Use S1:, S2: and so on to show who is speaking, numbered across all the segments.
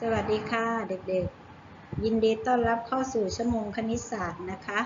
S1: สวัสดีค่ะเด็กๆ ยินดีต้อนรับเข้าสู่ชั่วโมงคณิตศาสตร์นะคะ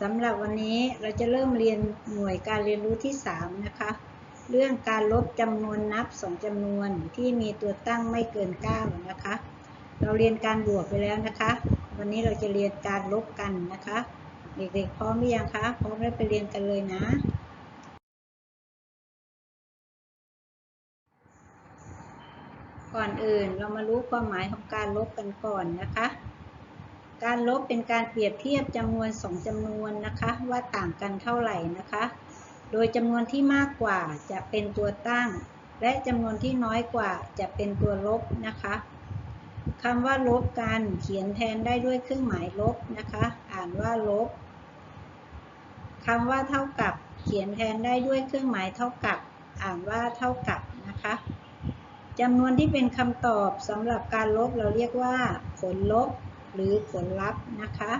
S1: สำหรับวันนี้เราจะเริ่มเรียนหน่วยการเรียนรู้ที่ 3 นะคะ เรื่องการลบจำนวนนับ 2จำนวนที่มีตัวตั้งไม่เกิน 9 นะคะ เราเรียนการบวกไปแล้วนะคะ วันนี้เราจะเรียนการลบกันนะคะ เด็กๆ พร้อมหรือยังคะ พร้อมแล้วไปเรียนกันเลยนะ ก่อนอื่นเรามารู้ความหมายของการลบกันก่อนนะคะ การลบเป็นการเปรียบเทียบจำนวนสองจำนวนนะคะ ว่าต่างกันเท่าไหร่นะคะ โดยจำนวนที่มากกว่าจะเป็นตัวตั้ง และจำนวนที่น้อยกว่าจะเป็นตัวลบนะคะคำว่าลบกันเขียนแทนได้ด้วยเครื่องหมายลบนะคะ อ่านว่าลบคำว่าเท่ากับเขียนแทนได้ด้วยเครื่องหมายเท่ากับ อ่านว่าเท่ากับนะคะ จำนวนที่เป็นคำตอบสำหรับการลบเราเรียกว่า ผลลบหรือผลลัพธ์นะคะ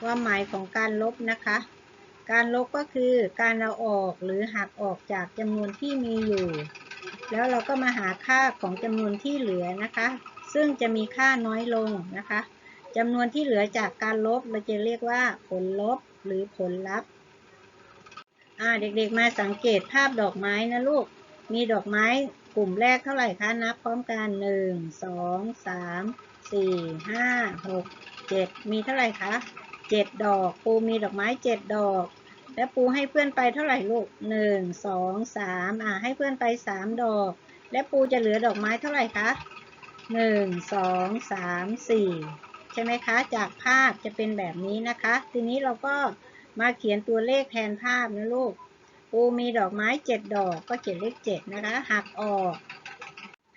S1: ความหมายของการลบนะคะ การลบก็คือการเอาออกหรือหักออกจากจำนวนที่มีอยู่ แล้วเราก็มาหาค่าของจำนวนที่เหลือนะคะ ซึ่งจะมีค่าน้อยลงนะคะจำนวนที่เหลือจากการลบเราจะเรียกว่า ผลลบหรือผลลัพธ์ อ่าเด็กๆมาสังเกตภาพดอกไม้นะลูก มีดอกไม้กลุ่มแรกเท่าไหร่คะนับพร้อมกันหนึ่งสองสามสี่ห้าหกเจ็ดมีเท่าไหร่คะเจ็ดดอกปูมีดอกไม้เจ็ดดอก แล้วปูให้เพื่อนไปเท่าไหร่ลูกหนึ่งสองสามอ่าให้เพื่อนไปสามดอก และปูจะเหลือดอกไม้เท่าไหร่คะหนึ่งสองสามสี่ใช่ไหมคะ จากภาพจะเป็นแบบนี้นะคะ ทีนี้เราก็ มาเขียนตัวเลขแทนภาพนะลูกปูมีดอกไม้เจ็ดดอกก็เขียนเลขเจ็ดนะคะหักออก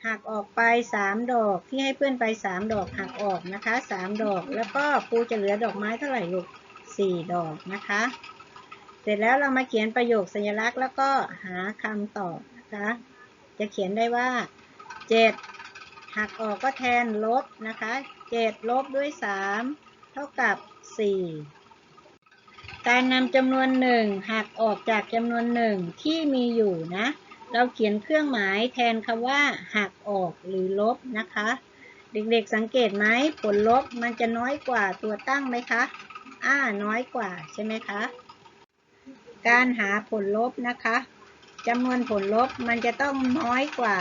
S1: หักออกไปสามดอกที่ให้เพื่อนไปสามดอกหักออกนะคะสามดอกแล้วก็ปูจะเหลือดอกไม้เท่าไหร่ลูกสี่ดอกนะคะ เสร็จแล้วเรามาเขียนประโยคสัญลักษณ์ แล้วก็หาคำตอบนะคะจะเขียนได้ว่าเจ็ดหักออกก็แทนลบนะคะเจ็ดลบด้วยสามเท่ากับสี่ การนำจำนวนหนึ่งหักออกจากจำนวนหนึ่งที่มีอยู่นะ เราเขียนเครื่องหมายแทนคำว่า หักออกหรือลบนะคะ เด็กๆสังเกตไหมผลลบมันจะน้อยกว่าตัวตั้งไหมคะ อ่า น้อยกว่าใช่ไหมคะ การหาผลลบนะคะจำนวนผลลบมันจะต้องน้อยกว่า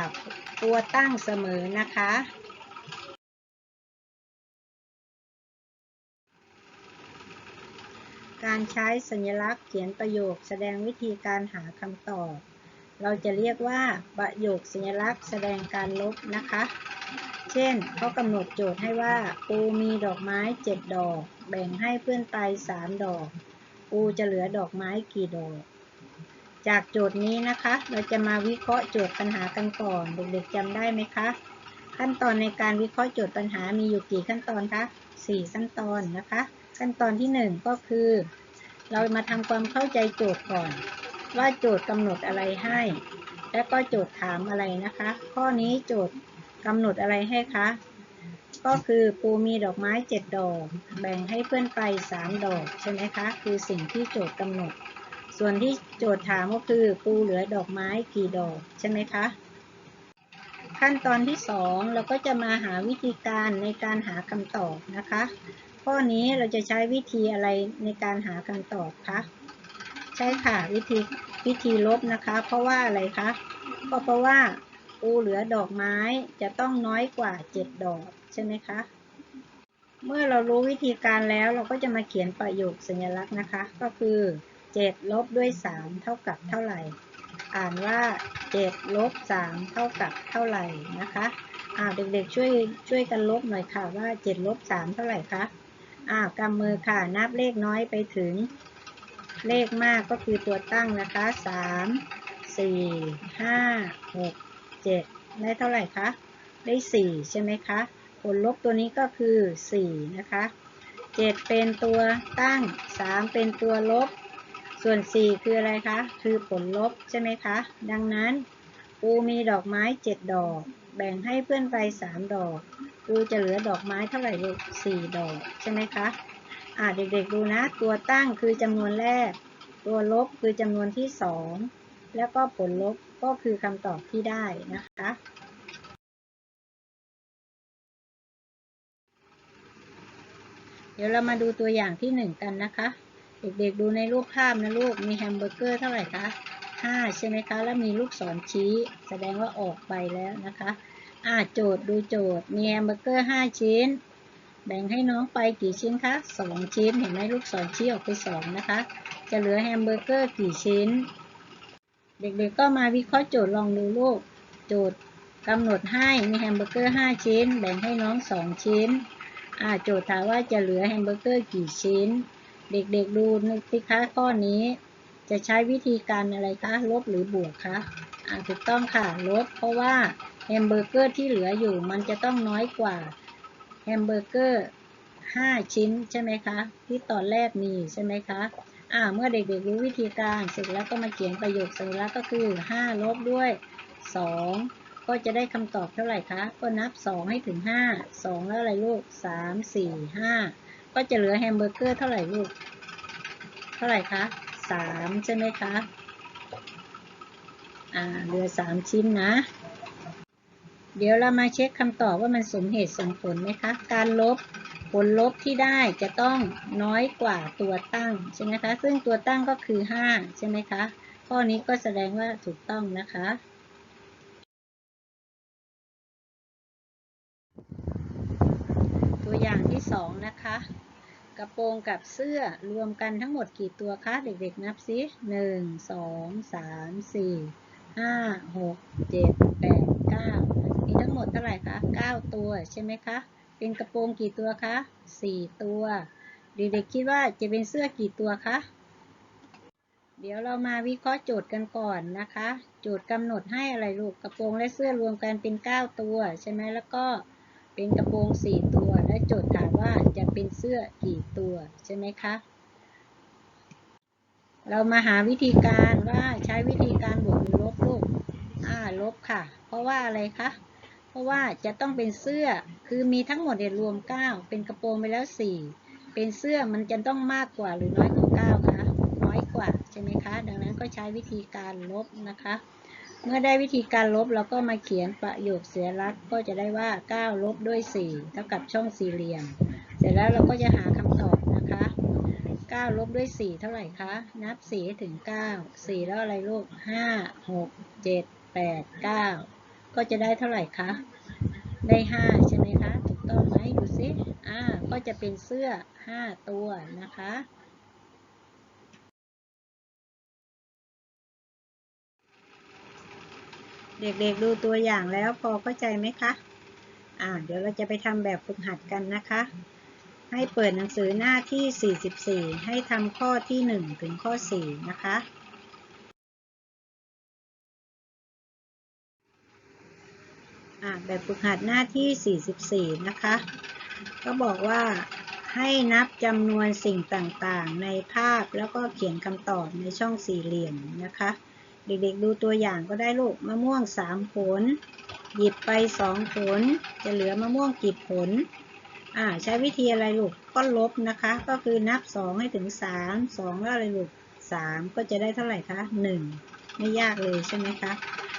S1: ตัวตั้งเสมอนะคะ การใช้สัญลักษณ์เขียนประโยคแสดงวิธีการหาคำตอบ เราจะเรียกว่าประโยคสัญลักษณ์แสดงการลบนะคะ เช่นเขากำหนดโจทย์ให้ว่าปูมีดอกไม้เจ็ดดอก แบ่งให้เพื่อนไปสามดอก ปูจะเหลือดอกไม้กี่ดอก จากโจทย์นี้นะคะ เราจะมาวิเคราะห์โจทย์ปัญหากันก่อน เด็กๆจำได้ไหมคะ ขั้นตอนในการวิเคราะห์โจทย์ปัญหามีอยู่กี่ขั้นตอนคะสี่ขั้นตอนนะคะ ขั้นตอนที่หนึ่งก็คือ เรามาทำความเข้าใจโจทย์ก่อน ว่าโจทย์กำหนดอะไรให้ และก็โจทย์ถามอะไรนะคะ ข้อนี้โจทย์กำหนดอะไรให้คะ ก็คือปูมีดอกไม้เจ็ดดอก แบ่งให้เพื่อนไปสามดอกใช่ไหมคะ คือสิ่งที่โจทย์กำหนด ส่วนที่โจทย์ถามก็คือปูเหลือดอกไม้กี่ดอกใช่ไหมคะขั้นตอนที่สองเราก็จะมาหาวิธีการในการหาคำตอบนะคะ ข้อนี้เราจะใช้วิธีอะไรในการหาคำตอบคะใช่ค่ะวิธีวิธีลบนะคะ เพราะว่าอะไรคะก็เพราะว่าปูเหลือดอกไม้จะต้องน้อยกว่าเจ็ดดอกใช่ไหมคะเมื่อเรารู้วิธีการแล้วเราก็จะมาเขียนประโยคสัญลักษณ์นะคะ ก็คือ 7 ลบด้วย 3 เท่ากับเท่าไหร่ อ่านว่า 7 ลบ 3 เท่ากับเท่าไหร่นะคะอ่าเด็กๆช่วยช่วยกันลบหน่อยค่ะว่า 7 ลบ 3 เท่าไหร่คะ อ่าวกำมือค่ะ นับเลขน้อยไปถึงเลขมากก็คือตัวตั้งนะคะสามสี่ห้าหกเจ็ดได้เท่าไหร่คะ ได้สี่ใช่ไหมคะ ผลลบตัวนี้ก็คือสี่นะคะเจ็ดเป็นตัวตั้งสามเป็นตัวลบ ส่วนสี่คืออะไรคะ คือผลลบใช่ไหมคะ ดังนั้นปูมีดอกไม้เจ็ดดอก แบ่งให้เพื่อนไปสามดอก ปูจะเหลือดอกไม้เท่าไหร่ลูกสี่ดอกใช่ไหมคะอ่าเด็กๆดูนะ ตัวตั้งคือจำนวนแรก ตัวลบคือจำนวนที่สองแล้วก็ผลลบก็คือคำตอบที่ได้นะคะเดี๋ยวเรามาดูตัวอย่างที่หนึ่งกันนะคะ เด็กๆดูในรูปภาพนะลูก มีแฮมเบอร์เกอร์เท่าไหร่คะห้าใช่ไหมคะ แล้วมีลูกศรชี้ แสดงว่าออกไปแล้วนะคะ อ่าโจทย์ดูโจทย์มีแฮมเบอร์เกอร์ห้าชิ้น แบ่งให้น้องไปกี่ชิ้นคะสองชิ้น เห็นไหมลูกศรชี้ออกไปสองนะคะ จะเหลือแฮมเบอร์เกอร์กี่ชิ้น เด็กๆก็มาวิเคราะห์โจทย์ลองดูลูก โจทย์กำหนดให้มีแฮมเบอร์เกอร์5ชิ้น แบ่งให้น้อง2ชิ้นอ่าโจทย์ถามว่าจะเหลือแฮมเบอร์เกอร์กี่ชิ้น เด็กๆดูนึกสิคะข้อนี้ จะใช้วิธีการอะไรคะ ลบหรือบวกคะอ่าถูกต้องค่ะ ลบเพราะว่า แฮมเบอร์เกอร์ที่เหลืออยู่มันจะต้องน้อยกว่าแฮมเบอร์เกอร์5ชิ้นใช่ไหมคะ ที่ตอนแรกมีใช่ไหมคะอ่าเมื่อเด็กๆรู้วิธีการเสร็จแล้วก็มาเขียนประโยคสัญลักษณ์ก็คือ5ลบด้วย2 ก็จะได้คำตอบเท่าไหร่คะ ก็นับ 2 ให้ถึง 5 2 แล้วอะไรลูก 3 4 5 ก็จะเหลือแฮมเบอร์เกอร์เท่าไหร่ลูก เท่าไหร่คะ 3 ใช่ไหมคะ อ่าเหลือ 3 ชิ้นนะ เดี๋ยวเรามาเช็คคำตอบว่ามันสมเหตุสมผลไหมคะ การลบผลลบที่ได้จะต้องน้อยกว่าตัวตั้งใช่ไหมคะ ซึ่งตัวตั้งก็คือ 5 ใช่ไหมคะ ข้อนี้ก็แสดงว่าถูกต้องนะคะ ตัวอย่างที่ 2 นะคะ กระโปรงกับเสื้อรวมกันทั้งหมดกี่ตัวคะ เด็กๆนับซิ1 2 3 4 5 6 7 8 9มี ทั้งหมดเท่าไหร่คะ9 ตัวใช่ไหมคะ เป็นกระโปรงกี่ตัวคะ 4 ตัว เด็กๆคิดว่าจะเป็นเสื้อกี่ตัวคะ เดี๋ยวเรามาวิเคราะห์โจทย์กันก่อนนะคะ โจทย์กำหนดให้อะไรลูก กระโปรงและเสื้อรวมกันเป็น 9 ตัวใช่ไหมแล้วก็เป็นกระโปรง 4 ตัว และโจทย์ถามว่าจะเป็นเสื้อกี่ตัวใช่ไหมคะ เรามาหาวิธีการว่าใช้วิธีการบวกหรือลบลูกอ่าลบค่ะ เพราะว่าอะไรคะ ราะว่าจะต้องเป็นเสื้อ คือมีทั้งหมดเนี่ยรวม 9 เป็นกระโปรงไปแล้ว 4 เป็นเสื้อมันจะต้องมากกว่าหรือน้อยกว่า9คะน้อยกว่าใช่ไหมคะ ดังนั้นก็ใช้วิธีการลบนะคะ เมื่อได้วิธีการลบเราก็มาเขียนประโยคเสียลักษณ์ก็จะได้ว่า 9 ลบด้วย 4 เท่ากับช่องสี่เหลี่ยม เสร็จแล้วเราก็จะหาคำตอบนะคะ 9 ลบด้วย 4 เท่าไหร่คะ นับ4ถึง 9 4 แล้วอะไรลูก 5 6 7 8 9 ก็จะได้เท่าไหร่คะ ได้5ใช่ไหมคะ ถูกต้องไหมดูซิอ่า ก็จะเป็นเสื้อ5ตัวนะคะ เด็กๆดูตัวอย่างแล้วพอเข้าใจไหมคะ อ่า เดี๋ยวเราจะไปทำแบบฝึกหัดกันนะคะ ให้เปิดหนังสือหน้าที่ 44 ให้ทำข้อที่ 1 ถึงข้อ 4 นะคะ อ่า แบบฝึกหัดหน้าที่ 44 นะคะ ก็บอกว่าให้นับจำนวนสิ่งต่างๆ ในภาพแล้วก็เขียนคำตอบในช่องสี่เหลี่ยมนะคะ เด็กๆดูตัวอย่างก็ได้ลูกมะม่วง 3 ผล หยิบไป 2 ผล จะเหลือมะม่วงกี่ผลอ่าใช้วิธีอะไรลูกก็ลบนะคะ ก็คือนับ 2 ให้ถึง 3 2 แล้วอะไรลูก 3 ก็จะได้เท่าไหร่คะ 1 ไม่ยากเลยใช่ไหมคะ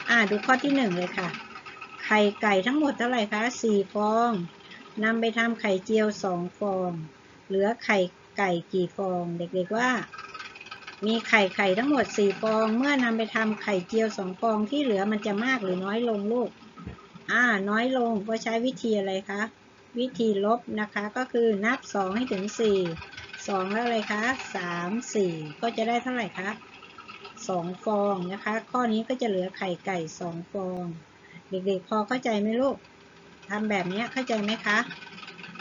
S1: อ่าดูข้อที่ 1 เลยค่ะ ไข่ไก่ทั้งหมดเท่าไหร่คะ4ฟองนำไปทำไข่เจียว2ฟอง เหลือไข่ไก่กี่ฟอง เด็กๆว่า มีไข่ไข่ทั้งหมด4ฟอง เมื่อนำไปทำไข่เจียว2ฟองที่เหลือมันจะมากหรือน้อยลงลูก อ่า น้อยลงก็ใช้วิธีอะไรคะ วิธีลบนะคะก็คือนับ2ให้ถึง4 2แล้วอะไรคะ3 4ก็จะได้เท่าไหร่คะ2ฟองนะคะ ข้อนี้ก็จะเหลือไข่ไก่2ฟอง เด็กๆ พอเข้าใจไหมลูกทำแบบนี้เข้าใจไหมคะ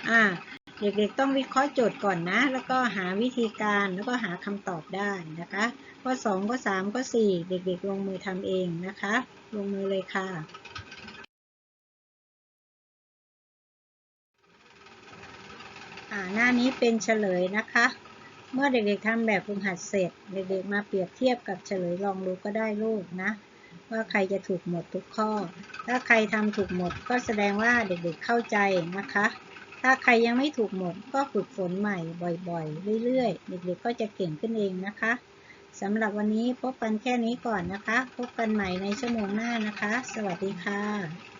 S1: อ่าเด็กๆ ต้องวิเคราะห์โจทย์ก่อนนะ แล้วก็หาวิธีการแล้วก็หาคำตอบได้นะคะข้อ2ข้อ3ข้อ4เด็กๆ ลงมือทำเองนะคะ ลงมือเลยค่ะอ่าหน้านี้เป็นเฉลยนะคะ เมื่อเด็กๆทำแบบฝึกหัดเสร็จ เด็กๆ มาเปรียบเทียบกับเฉลยลองดูก็ได้ลูกนะ ว่าใครจะถูกหมดทุกข้อ ถ้าใครทำถูกหมดก็แสดงว่าเด็กๆเข้าใจนะคะ ถ้าใครยังไม่ถูกหมดก็ฝึกฝนใหม่บ่อยๆ เรื่อยๆ เด็กๆก็จะเก่งขึ้นเองนะคะสำหรับวันนี้พบกันแค่นี้ก่อนนะคะ พบกันใหม่ในชั่วโมงหน้านะคะ สวัสดีค่ะ